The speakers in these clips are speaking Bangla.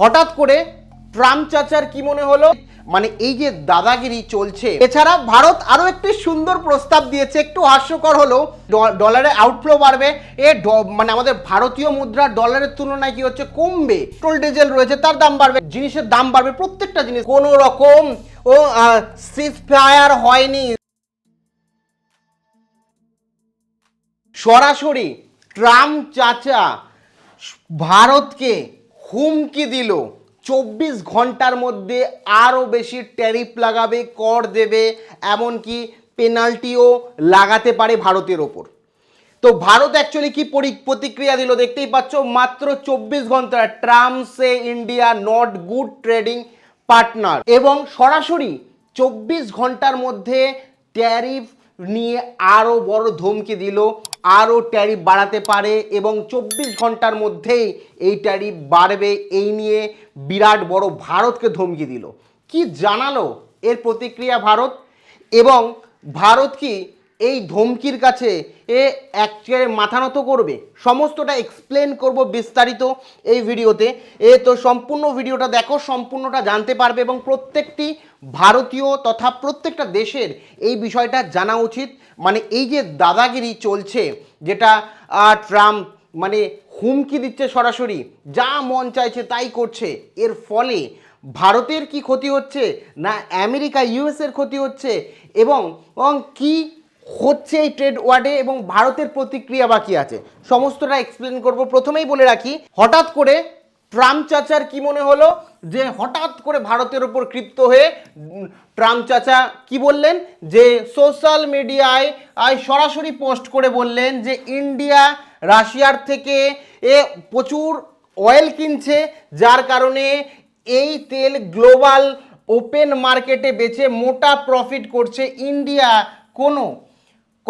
হঠাৎ করে ট্রাম্প চাচার কি মনে হলো? মানে এই যে দাদাগিরি চলছে, এছাড়া ভারত আরও একটি সুন্দর প্রস্তাব দিয়েছে, একটু হাস্যকর হলো, ড- ডলারের আউটফ্লো বাড়বে, এ মানে আমাদের ভারতীয় মুদ্রা ডলারের তুলনায় কি হচ্ছে কমবে পেট্রোল ডিজেল রয়েছে, তার দাম বাড়বে, জিনিসের দাম বাড়বে, প্রত্যেকটা জিনিস, কোনো রকম, ও সিজ ফায়ার হয়নি। সরাসরি ট্রাম্প চাচা ভারতকে হুমকি দিল। চব্বিশ ঘণ্টার মধ্যে আরও বেশি ট্যারিফ লাগাবে, কর দেবে, এমনকি পেনাল্টিও লাগাতে পারে ভারতের ওপর। তো ভারত অ্যাকচুয়ালি কি পরি- প্রতিক্রিয়া দিল দেখতেই পাচ্ছ, মাত্র চব্বিশ ঘণ্টা Trump says India not good trading partner. এবং সরাসরি চব্বিশ ঘণ্টার মধ্যে ট্যারিফ নিয়ে আরও বড় ধমকি দিল আরও ট্যারিফ বাড়াতে পারে এবং চব্বিশ ঘণ্টার মধ্যেই এই ট্যারিফ বাড়বে এই নিয়ে বিরাট বড় ভারতকে ধমকি দিল। কি জানালো এর প্রতিক্রিয়া ভারত? এবং ভারত কি এই ধমকির কাছে এ অ্যাকচুয়ালি মাথা নত করবে। সমস্তটা এক্সপ্লেন করব বিস্তারিত এই ভিডিওতে। এ তো সম্পূর্ণ ভিডিওটা দেখো, সম্পূর্ণটা জানতে পারবে এবং প্রত্যেকটি ভারতীয় তথা প্রত্যেকটা দেশের এই বিষয়টা জানা উচিত। মানে এই যে দাদাগিরি চলছে, যেটা ট্রাম্প মানে হুমকি দিচ্ছে সরাসরি, যা মন চাইছে তাই করছে, এর ফলে ভারতের কি ক্ষতি হচ্ছে, না আমেরিকা ইউএসের ক্ষতি হচ্ছে এবং কি হচ্ছে এই ট্রেড ওয়ার্ডে এবং ভারতের প্রতিক্রিয়া বাকি আছে। সমস্তটা এক্সপ্লেন করব। প্রথমেই বলে রাখি, হঠাৎ করে ট্রাম্প চাচার কি মনে হলো? যে হঠাৎ করে ভারতের ওপর ক্ষিপ্ত হয়ে ট্রাম্প চাচা কি বললেন? যে সোশ্যাল মিডিয়ায় সরাসরি পোস্ট করে বললেন যে ইন্ডিয়া রাশিয়ার থেকে এ প্রচুর অয়েল কিনছে, যার কারণে এই তেল গ্লোবাল ওপেন মার্কেটে বেচে মোটা প্রফিট করছে ইন্ডিয়া। কোনো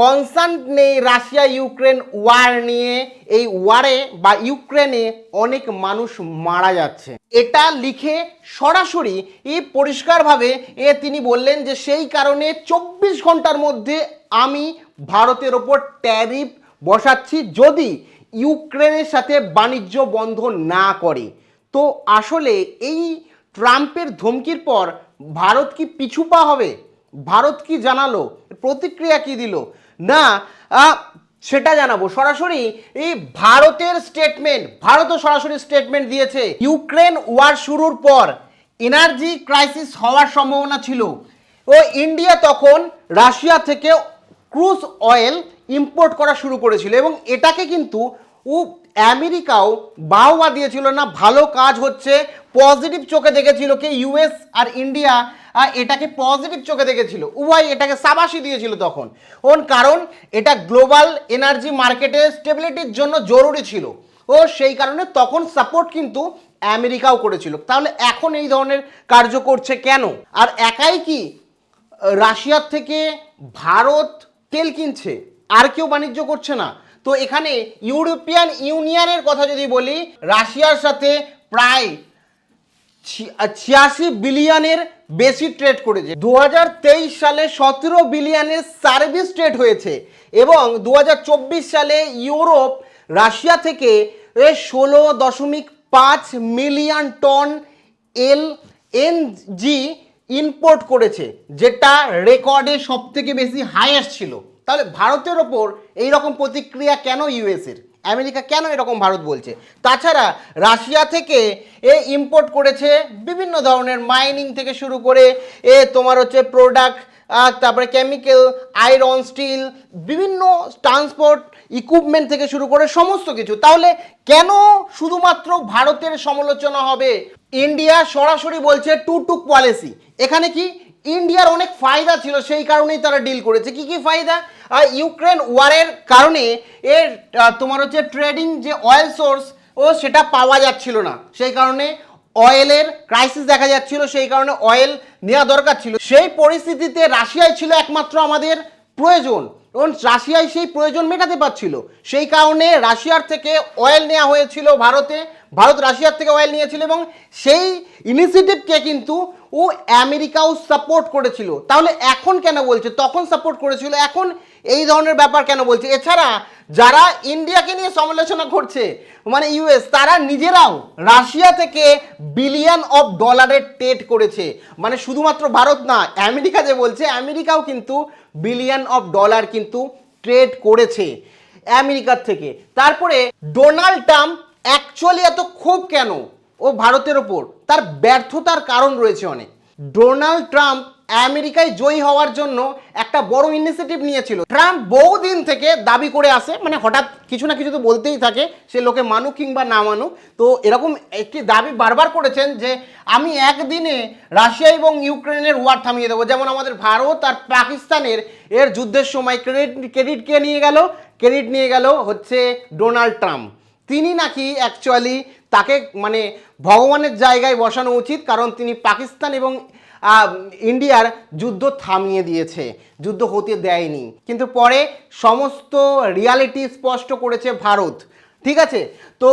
কনসার্ন নেই রাশিয়া, ইউক্রেন ওয়ার নিয়ে। এই ওয়ারে বা ইউক্রেনে অনেক মানুষ মারা যাচ্ছে। এটা লিখে সরাসরি এই পরিষ্কারভাবে এ তিনি বললেন যে, সেই কারণে চব্বিশ ঘণ্টার মধ্যে আমি ভারতের ওপর ট্যারিফ বসাচ্ছি যদি ইউক্রেনের সাথে বাণিজ্য বন্ধ না করে। তো আসলে এই ট্রাম্পের ধমকির পর ভারত কি পিছু পা হবে? ভারত কি জানালো? প্রতিক্রিয়া কি দিল? না সেটা জানাব। সরাসরি এই ভারতের স্টেটমেন্ট ভারতও সরাসরি স্টেটমেন্ট দিয়েছে। ইউক্রেন ওয়ার শুরুর পর এনার্জি ক্রাইসিস হওয়ার সম্ভাবনা ছিল। ও ইন্ডিয়া তখন রাশিয়া থেকে ক্রুজ অয়েল ইম্পোর্ট করা শুরু করেছিল এবং এটাকে কিন্তু ও আমেরিকাও বাহবা দিয়েছিল না ভালো কাজ হচ্ছে পজিটিভ চোখে দেখেছিল কি ইউএস আর ইন্ডিয়া আহ, এটাকে পজিটিভ চোখে দেখেছিল। উভয় এটাকে সাবাসি দিয়েছিল তখন। ওন কারণ এটা গ্লোবাল এনার্জি মার্কেটে স্টেবিলিটির জন্য জরুরি ছিল। ও সেই কারণে তখন সাপোর্ট কিন্তু আমেরিকাও করেছিল। তাহলে এখন এই ধরনের কার্য করছে কেন? আর একাই কি রাশিয়ার থেকে ভারত তেল কিনছে? আর কেউ বাণিজ্য করছে না? তো এখানে ইউরোপিয়ান ইউনিয়নের কথা যদি বলি, রাশিয়ার সাথে প্রায় ছিয়াশি বিলিয়নের বেশি ট্রেড করেছে। দু হাজার তেইশ সালে সতেরো বিলিয়নের সার্ভিস ট্রেড হয়েছে এবং দু হাজার চব্বিশ সালে ইউরোপ, রাশিয়া থেকে ষোলো দশমিক পাঁচ million ton L N G import করেছে, যেটা রেকর্ডে সব থেকে বেশি হাইয়েস্ট ছিল। তাহলে ভারতের ওপর এই রকম প্রতিক্রিয়া কেন ইউএসের? আমেরিকা কেন এরকম ভারত বলছে? তাছাড়া রাশিয়া থেকে এ ইম্পোর্ট করেছে বিভিন্ন ধরনের মাইনিং থেকে শুরু করে এ তোমার হচ্ছে প্রোডাক্ট তারপরে কেমিক্যাল আয়রন স্টিল বিভিন্ন ট্রান্সপোর্ট ইকুইপমেন্ট থেকে শুরু করে সমস্ত কিছু। তাহলে কেন শুধুমাত্র ভারতের সমালোচনা হবে? ইন্ডিয়া সরাসরি বলছে টু টু পলিসি এখানে কি? ইন্ডিয়ার অনেক ফায়দা ছিল, সেই কারণেই তারা ডিল করেছে। কি কি ফায়দা? ইউক্রেন ওয়ারের কারণে এর তোমার হচ্ছে ট্রেডিং যে অয়েল সোর্স ও সেটা পাওয়া যাচ্ছিল না। সেই কারণে অয়েলের ক্রাইসিস দেখা যাচ্ছিল, সেই কারণে অয়েল নেওয়া দরকার ছিল। সেই পরিস্থিতিতে রাশিয়ায় ছিল একমাত্র আমাদের প্রয়োজন। এবং রাশিয়ায় সেই প্রয়োজন মেটাতে পারছিল। সেই কারণে রাশিয়ার থেকে অয়েল নেওয়া হয়েছিল ভারতে। ভারত রাশিয়ার থেকে অয়েল নিয়েছিল এবং সেই ইনিশিয়েটিভকে কিন্তু ও আমেরিকাও সাপোর্ট করেছিল। তাহলে এখন কেন বলছে? তখন সাপোর্ট করেছিল। এখন এই ধরনের ব্যাপার কেন বলছে? এছাড়া যারা ইন্ডিয়াকে নিয়ে সমালোচনা করছে মানে ইউএস তারা নিজেরাও রাশিয়া থেকে বিলিয়ন অফ ডলারের ট্রেড করেছে। মানে শুধুমাত্র ভারত না, আমেরিকা যে বলছে, আমেরিকাও কিন্তু বিলিয়ন অফ ডলার কিন্তু ট্রেড করেছে আমেরিকার থেকে। তারপরে ডোনাল্ড ট্রাম্প অ্যাকচুয়ালি এত ক্ষোভ কেন? ও ভারতের ওপর। তার ব্যর্থতার কারণ রয়েছে অনেক। ডোনাল্ড ট্রাম্প আমেরিকায় জয়ী হওয়ার জন্য একটা বড় ইনিশিয়েটিভ নিয়েছিল। ট্রাম্প বহুদিন থেকে দাবি করে আসে মানে হঠাৎ কিছু না কিছু তো বলতেই থাকে, সে লোকে মানুক কিংবা না মানুক। তো এরকম একটি দাবি বারবার করেছেন যে, আমি একদিনে রাশিয়া এবং ইউক্রেনের ওয়ার থামিয়ে দেবো। যেমন আমাদের ভারত আর পাকিস্তানের, এর যুদ্ধের সময় ক্রেডিট ক্রেডিট কে নিয়ে গেল? ক্রেডিট নিয়ে গেল হচ্ছে ডোনাল্ড ট্রাম্প। তিনি নাকি অ্যাকচুয়ালি তাকে মানে ভগবানের জায়গায় বসানো উচিত, কারণ তিনি পাকিস্তান এবং ইন্ডিয়ার যুদ্ধ থামিয়ে দিয়েছে, যুদ্ধ হতে দেয়নি। কিন্তু পরে সমস্ত রিয়ালিটি স্পষ্ট করেছে ভারত। ঠিক আছে? তো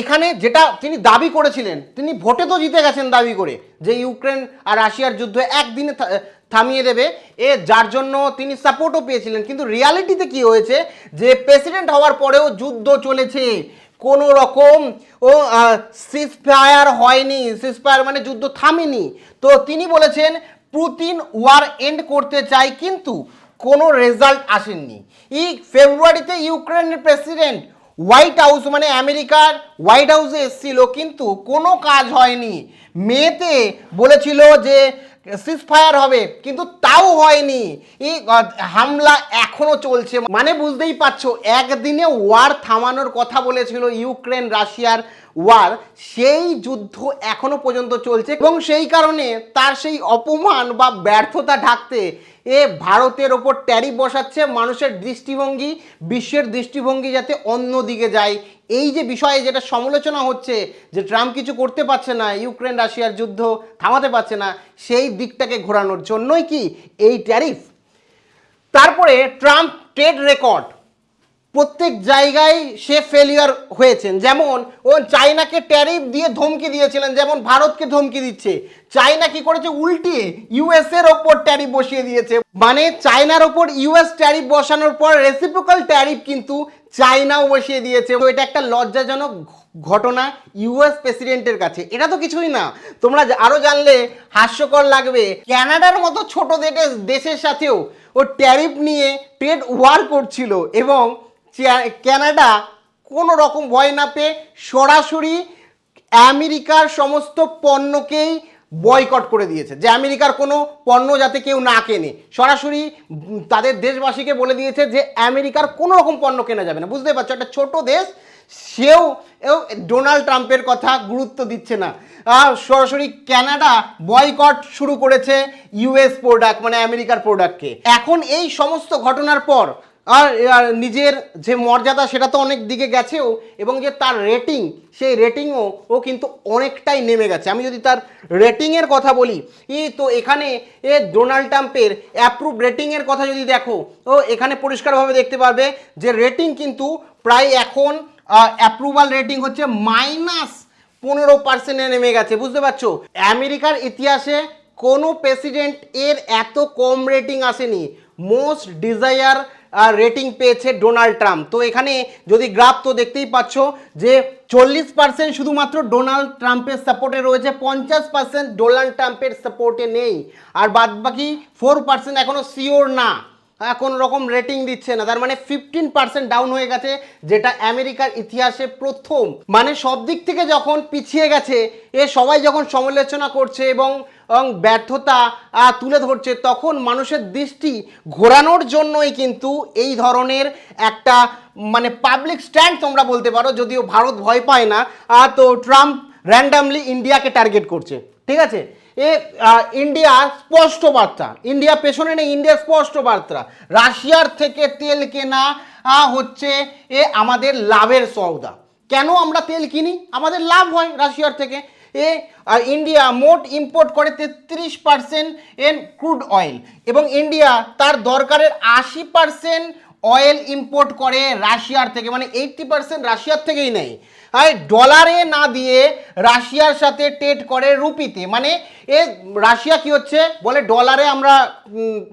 এখানে যেটা তিনি দাবি করেছিলেন, তিনি ভোটে তো জিতে গেছেন দাবি করে, যে ইউক্রেন আর রাশিয়ার যুদ্ধ একদিনে থামিয়ে দেবে। এ, যার জন্য তিনি সাপোর্টও পেয়েছিলেন। কিন্তু রিয়ালিটিতে কি হয়েছে? যে প্রেসিডেন্ট হওয়ার পরেও যুদ্ধ চলেছে। কোনো রকম, ও সিসফায়ার হয়নি। সিসফায়ার মানে যুদ্ধ থামেনি। তো তিনি বলেছেন, পুতিন ওয়ার এন্ড করতে চায়, কিন্তু কোনো রেজাল্ট আসেননি। এই ফেব্রুয়ারিতে ইউক্রেনের প্রেসিডেন্ট হোয়াইট হাউস মানে আমেরিকার হোয়াইট হাউসে এসেছিল, কিন্তু কোনো কাজ হয়নি। মেতে বলেছিল যে সিসফায়ার হবে, কিন্তু তাও হয়নি। এই হামলা এখনও চলছে। মানে বুঝতেই পারছ, একদিনে ওয়ার থামানোর কথা বলেছিল ইউক্রেন, রাশিয়ার ওয়ার সেই যুদ্ধ এখনও পর্যন্ত চলছে এবং সেই কারণে তার সেই অপমান বা ব্যর্থতা ঢাকতে এ ভারতের ওপর ট্যারিফ বসাচ্ছে মানুষের দৃষ্টিভঙ্গি, বিশ্বের দৃষ্টিভঙ্গি যাতে অন্য দিকে যায়। এই যে বিষয়ে যেটা সমালোচনা হচ্ছে যে ট্রাম্প কিছু করতে পারছে না, ইউক্রেন রাশিয়ার যুদ্ধ থামাতে পারছে না, সেই দিকটাকে ঘোরানোর জন্যই কি এই ট্যারিফ? তারপরে ট্রাম্প ট্রেড রেকর্ড। প্রত্যেক জায়গায় সে ফেলিয়ার হয়েছেন। যেমন, ও চায়নাকে ট্যারিফ দিয়ে ধমকি দিয়েছিলেন, যেমন ভারতকে ধমকি দিচ্ছে। চায়না কি করেছে? উল্টিয়ে ইউএস এর ওপর ট্যারিফ বসিয়ে দিয়েছে। মানে চায়নার ওপর ইউএস ট্যারিফ বসানোর পর রেসিপ্রোকাল ট্যারিফ কিন্তু চায়নাও বসিয়ে দিয়েছে। তো এটা একটা লজ্জাজনক ঘটনা ইউএস প্রেসিডেন্টের কাছে। এটা তো কিছুই না। তোমরা জা- আরও জানলে হাস্যকর লাগবে। কানাডার মতো ছোট দেশের সাথেও ও ট্যারিফ নিয়ে ট্রেড ওয়ার করছিল এবং কানাডা কোনো রকম ভয় না পেয়ে সরাসরি আমেরিকার সমস্ত পণ্যকেই বয়কট করে দিয়েছে। যে আমেরিকার কোনো পণ্য যাতে কেউ না কেনে। সরাসরি তাদের দেশবাসীকে বলে দিয়েছে যে আমেরিকার কোনো রকম পণ্য কেনা যাবে না। বুঝতে পারছ, একটা ছোট দেশ, সেও ডোনাল্ড ট্রাম্পের কথা গুরুত্ব দিচ্ছে না। সরাসরি ক্যানাডা বয়কট শুরু করেছে ইউএস প্রোডাক্ট মানে আমেরিকার প্রোডাক্টকে এখন এই সমস্ত ঘটনার পর আর নিজের যে মর্যাদা সেটা তো অনেক দিকে গেছেও, এবং যে তার রেটিং সেই রেটিংও ও কিন্তু অনেকটাই নেমে গেছে। আমি যদি তার রেটিংয়ের কথা বলি, ই তো এখানে এ ডোনাল্ড ট্রাম্পের অ্যাপ্রুভ রেটিংয়ের কথা যদি দেখো, ও এখানে পরিষ্কারভাবে দেখতে পারবে যে রেটিং কিন্তু প্রায় এখন অ্যাপ্রুভাল রেটিং হচ্ছে মাইনাস পনেরো পার্সেন্টে নেমে গেছে। বুঝতে পারছ? আমেরিকার ইতিহাসে কোনো প্রেসিডেন্ট এর এত কম রেটিং আসেনি। মোস্ট ডিজায়ার রেটিং পেয়েছে ডোনাল্ড ট্রাম্প তো এখানে যদি গ্রাফ তো দেখতেই পাচ্ছ যে চল্লিশ পার্সেন্ট শুধুমাত্র ডোনাল্ড ট্রাম্পের সাপোর্টে রয়েছে, পঞ্চাশ পার্সেন্ট ডোনাল্ড ট্রাম্পের সাপোর্টে নেই। আর বাদ বাকি ফোর পার্সেন্ট এখনও শিওর না। কোন রকম রেটিং দিচ্ছে না। তার মানে ফিফটিন পার্সেন্ট ডাউন হয়ে গেছে, যেটা আমেরিকার ইতিহাসে প্রথম। মানে সব দিক থেকে যখন পিছিয়ে গেছে, এ সবাই যখন সমালোচনা করছে এবং এবং ব্যর্থতা তুলে ধরছে, তখন মানুষের দৃষ্টি ঘোরানোর জন্যই কিন্তু এই ধরনের একটা মানে পাবলিক স্ট্যান্ড তোমরা বলতে পারো, যদিও ভারত ভয় পায় না। তো ট্রাম্প র্যান্ডামলি ইন্ডিয়াকে টার্গেট করছে। ঠিক আছে? এ ইন্ডিয়া স্পষ্ট বার্তা। ইন্ডিয়া পেছনে নেই, ইন্ডিয়া স্পষ্ট বার্তা। রাশিয়ার থেকে তেল কেনা হচ্ছে এ আমাদের লাভের সওদা। কেন আমরা তেল কিনি? আমাদের লাভ হয় রাশিয়ার থেকে। এ ইন্ডিয়া মোট ইম্পোর্ট করে তেত্রিশ পার্সেন্ট ক্রুড অয়েল এবং ইন্ডিয়া তার দরকারের আশি পার্সেন্ট অয়েল ইম্পোর্ট করে রাশিয়ার থেকে মানে এইটটি পার্সেন্ট রাশিয়ার থেকেই নেয়। আর ডলারে না দিয়ে রাশিয়ার সাথে ট্রেড করে রুপিতে মানে এ রাশিয়া কি হচ্ছে? বলে ডলারে আমরা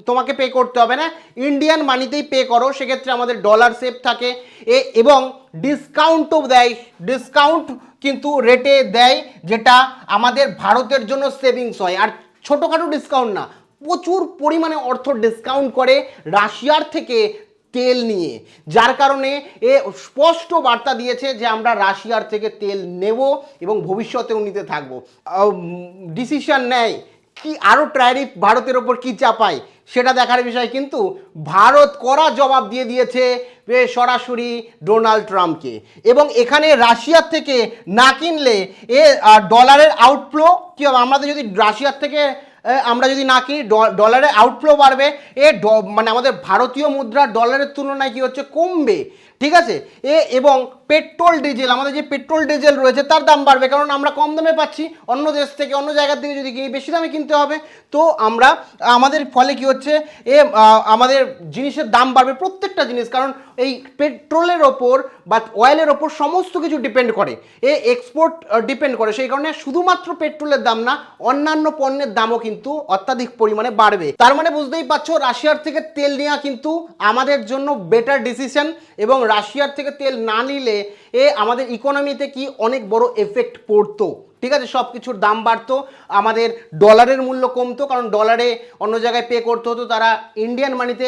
তোমাকে পে করতে হবে না। ইন্ডিয়ান মানিতেই পে করো, সেক্ষেত্রে আমাদের ডলার সেফ থাকে। এ, এবং ডিসকাউন্টও দেয়। ডিসকাউন্ট কিন্তু রেটে দেয়, যেটা আমাদের ভারতের জন্য সেভিংস হয়। আর ছোটোখাটো ডিসকাউন্ট না, প্রচুর পরিমাণে অর্থ ডিসকাউন্ট করে রাশিয়ার থেকে তেল নিয়ে, যার কারণে এ স্পষ্ট বার্তা দিয়েছে যে আমরা রাশিয়ার থেকে তেল নেব এবং ভবিষ্যতেও নিতে থাকব। ডিসিশন নেয় কি আরও ট্যারিফ ভারতের ওপর কি চাপায় সেটা দেখার বিষয়, কিন্তু ভারত কড়া জবাব দিয়ে দিয়েছে সরাসরি ডোনাল্ড ট্রাম্পকে। এবং এখানে রাশিয়ার থেকে না কিনলে এ ডলারের আউটফ্লো কী হবে? আমাদের যদি রাশিয়ার থেকে আমরা যদি না কিনি ডলারের আউটফ্লো বাড়বে। এ মানে আমাদের ভারতীয় মুদ্রা ডলারের তুলনায় কি হচ্ছে? কমবে। ঠিক আছে? এ এবং পেট্রোল, ডিজেল, আমাদের যে পেট্রোল, ডিজেল রয়েছে তার দাম বাড়বে, কারণ আমরা কম দামে পাচ্ছি। অন্য দেশ থেকে, অন্য জায়গার থেকে যদি কিনি, বেশি দামে কিনতে হবে। তো আমরা, আমাদের ফলে কি হচ্ছে? এ আমাদের জিনিসের দাম বাড়বে প্রত্যেকটা জিনিস, কারণ এই পেট্রোলের ওপর বা অয়েলের ওপর সমস্ত কিছু ডিপেন্ড করে। এ এক্সপোর্ট ডিপেন্ড করে। সেই কারণে শুধুমাত্র পেট্রোলের দাম না, অন্যান্য পণ্যের দামও কিন্তু অত্যাধিক পরিমাণে বাড়বে। তার মানে বুঝতেই পারছ, রাশিয়ার থেকে তেল নেওয়া কিন্তু আমাদের জন্য বেটার ডিসিশন এবং রাশিয়ার থেকে তেল না নিলে এ আমাদের ইকোনমিতে কি অনেক বড় এফেক্ট পড়তো? ঠিক আছে সব কিছুর দাম বাড়তো, আমাদের ডলারের মূল্য কমতো, কারণ ডলারে অন্য জায়গায় পে করতে হতো, তারা ইন্ডিয়ান মানিতে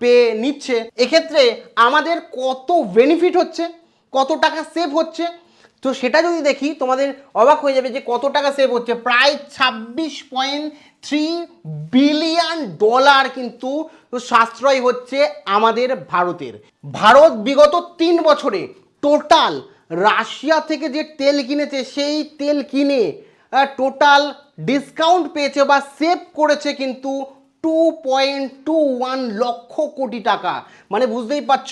পে নিচ্ছে। এক্ষেত্রে আমাদের কত বেনিফিট হচ্ছে, কত টাকা সেভ হচ্ছে তো সেটা যদি দেখি, তোমাদের অবাক হয়ে যাবে যে কত টাকা সেভ হচ্ছে। প্রায় ছাব্বিশ পয়েন্ট থ্রি বিলিয়ন ডলার কিন্তু সাশ্রয় হচ্ছে আমাদের ভারতের। ভারত বিগত তিন বছরে টোটাল রাশিয়া থেকে যে তেল কিনেছে, সেই তেল কিনে টোটাল ডিসকাউন্ট পেয়েছে বা সেভ করেছে কিন্তু two point two one lakh crore টাকা। মানে বুঝতেই পারছ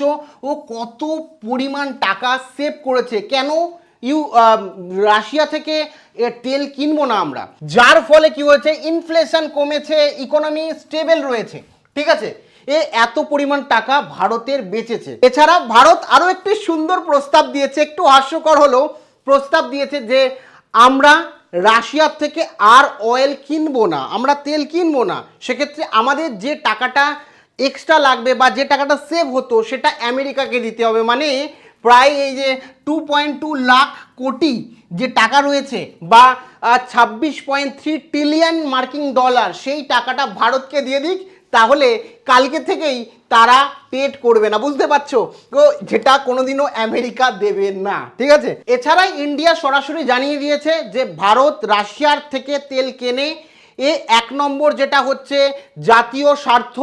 ও কত পরিমাণ টাকা সেভ করেছে। কেন? ইউ রাশিয়া থেকে তেল কিনবো না আমরা। যার ফলে কি হয়েছে? ইনফ্লেশন কমেছে ইকোনমি স্টেবল রয়েছে। ঠিক আছে? এ এত পরিমাণ টাকা ভারতের বেঁচেছে। এছাড়া ভারত আরও একটি সুন্দর প্রস্তাব দিয়েছে। একটু হাস্যকর হলেও প্রস্তাব দিয়েছে যে, আমরা রাশিয়ার থেকে আর অয়েল কিনবো না, আমরা তেল কিনবো না। সেক্ষেত্রে আমাদের যে টাকাটা এক্সট্রা লাগবে বা যে টাকাটা সেভ হতো, সেটা আমেরিকাকে দিতে হবে। মানে প্রায় এই যে টু পয়েন্ট টু লাখ কোটি যে টাকা রয়েছে বা ছাব্বিশ পয়েন্ট থ্রি ট্রিলিয়ন মার্কিং ডলার সেই টাকাটা ভারতকে দিয়ে দিক, তাহলে কালকে থেকেই তারা পেট করবে না। বুঝতে পারছ? যেটা কোনোদিনও আমেরিকা দেবে না, ঠিক আছে? এছাড়া ইন্ডিয়া সরাসরি জানিয়ে দিয়েছে যে ভারত রাশিয়ার থেকে তেল কেনে, এ এক নম্বর যেটা হচ্ছে জাতীয় স্বার্থ,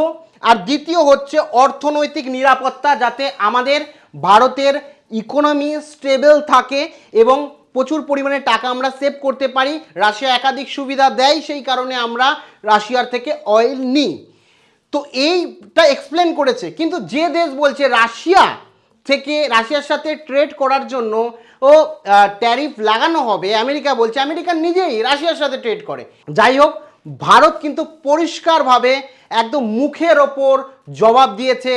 আর দ্বিতীয় হচ্ছে অর্থনৈতিক নিরাপত্তা যাতে আমাদের ভারতের ইকোনমি স্টেবল থাকে এবং প্রচুর পরিমাণে টাকা আমরা সেভ করতে পারি, রাশিয়া একাধিক সুবিধা দেয়, সেই কারণে আমরা রাশিয়ার থেকে অয়েল নিই। তো এইটা এক্সপ্লেন করেছে, কিন্তু যে দেশ বলছে রাশিয়া থেকে, রাশিয়ার সাথে ট্রেড করার জন্য, ও ট্যারিফ লাগানো হবে, আমেরিকা বলছে আমেরিকা নিজেই রাশিয়ার সাথে ট্রেড করে। যাই হোক, ভারত কিন্তু পরিষ্কারভাবে একদম মুখের ওপর জবাব দিয়েছে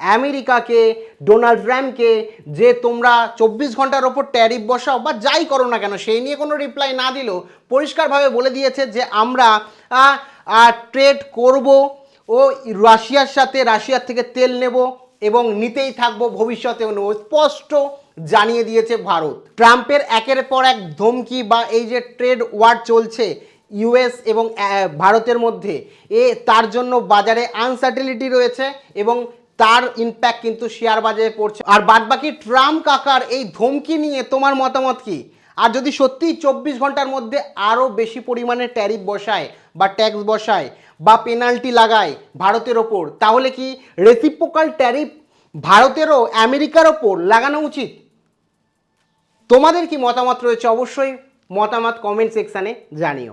আমেরিকাকে, ডোনাল্ড ট্রাম্পকে, যে তোমরা চব্বিশ ঘণ্টার ওপর ট্যারিফ বসাও বা যাই করো না কেন, সেই নিয়ে কোনো রিপ্লাই না দিলেও পরিষ্কারভাবে বলে দিয়েছে যে আমরা ট্রেড করব ও রাশিয়ার সাথে, রাশিয়ার থেকে তেল নেব এবং নিতেই থাকব ভবিষ্যতেও নেব। স্পষ্ট জানিয়ে দিয়েছে ভারত। ট্রাম্পের একের পর এক ধমকি বা এই যে ট্রেড ওয়ার চলছে ইউএস এবং ভারতের মধ্যে, এ, তার জন্য বাজারে আনসার্টেলিটি রয়েছে এবং তার ইম্প্যাক্ট কিন্তু শেয়ার বাজারে পড়ছে। আর বাদবাকি ট্রাম্প কাকার এই ধমকি নিয়ে তোমার মতামত কি? আর যদি সত্যি চব্বিশ ঘণ্টার মধ্যে আরও বেশি পরিমাণে ট্যারিফ বসায় বা ট্যাক্স বসায় বা পেনাল্টি লাগায় ভারতের ওপর, তাহলে কি রেসিপ্রোকাল ট্যারিফ ভারতেরও, আমেরিকার ওপর লাগানো উচিত? তোমাদের কি মতামত রয়েছে অবশ্যই মতামত কমেন্ট সেকশানে জানিও।